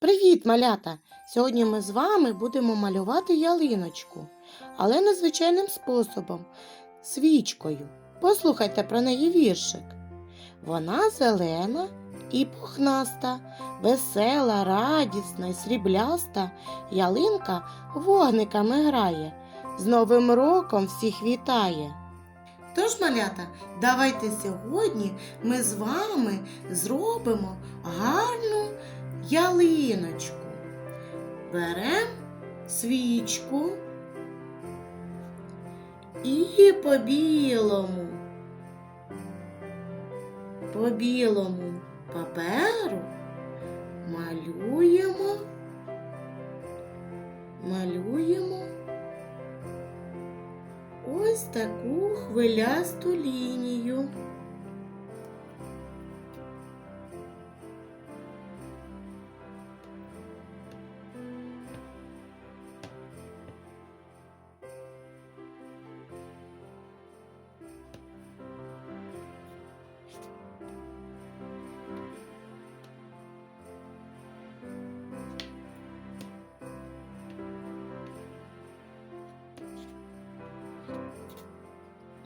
Привіт, малята! Сьогодні ми з вами будемо малювати ялиночку, але незвичайним способом свічкою. Послухайте про неї віршик. Вона зелена і пухнаста, весела, радісна й срібляста. Ялинка вогниками грає, з Новим роком всіх вітає. Тож, малята, давайте сьогодні ми з вами зробимо гарну ялиночку. Беремо свічку і по білому, по білому паперу малюємо, малюємо ось таку хвилясту лінію.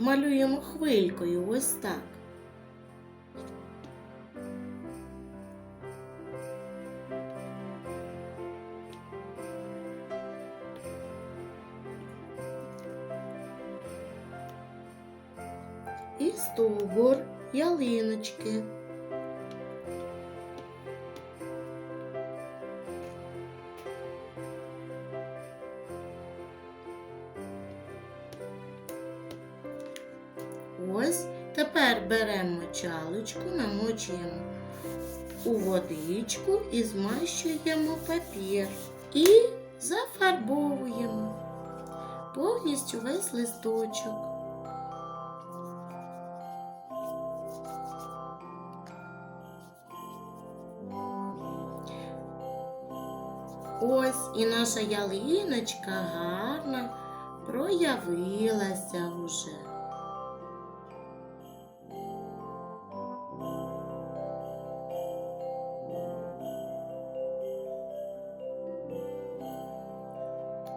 Малюємо хвилькою ось так. І стовбур ялиночки. Ось тепер беремо чалочку, намочуємо у водичку і змащуємо папір і зафарбовуємо повністю весь листочок. Ось і наша ялиночка гарна проявилася уже.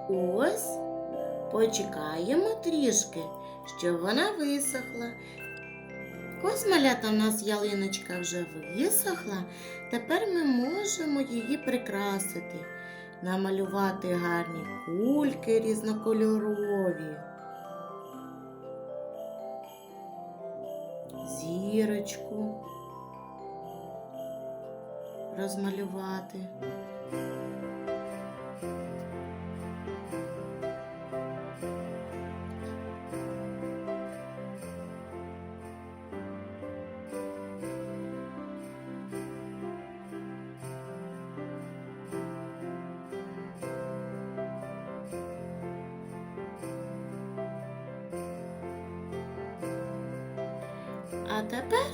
Ось почекаємо трішки, щоб вона висохла. Ось малята в нас ялиночка вже висохла. Тепер ми можемо її прикрасити, намалювати гарні кульки різнокольорові, зірочку розмалювати. А тепер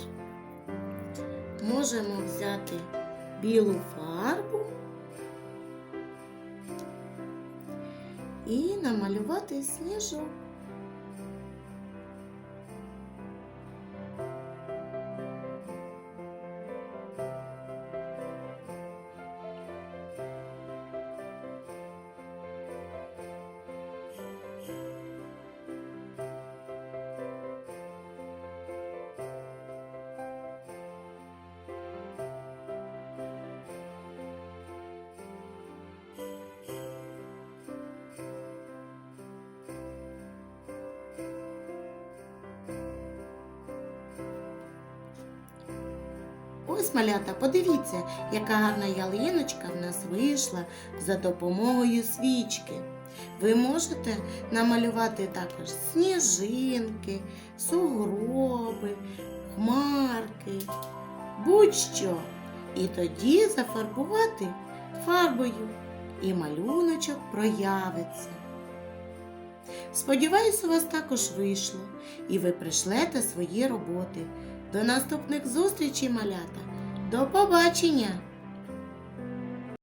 можемо взяти білу фарбу і намалювати сніжок. Ось малята, подивіться, яка гарна ялиночка в нас вийшла за допомогою свічки. Ви можете намалювати також сніжинки, сугроби, хмарки, будь-що. І тоді зафарбувати фарбою, і малюночок проявиться. Сподіваюсь, у вас також вийшло, і ви прийшлете свої роботи. До наступних зустрічей, малята. До побачення!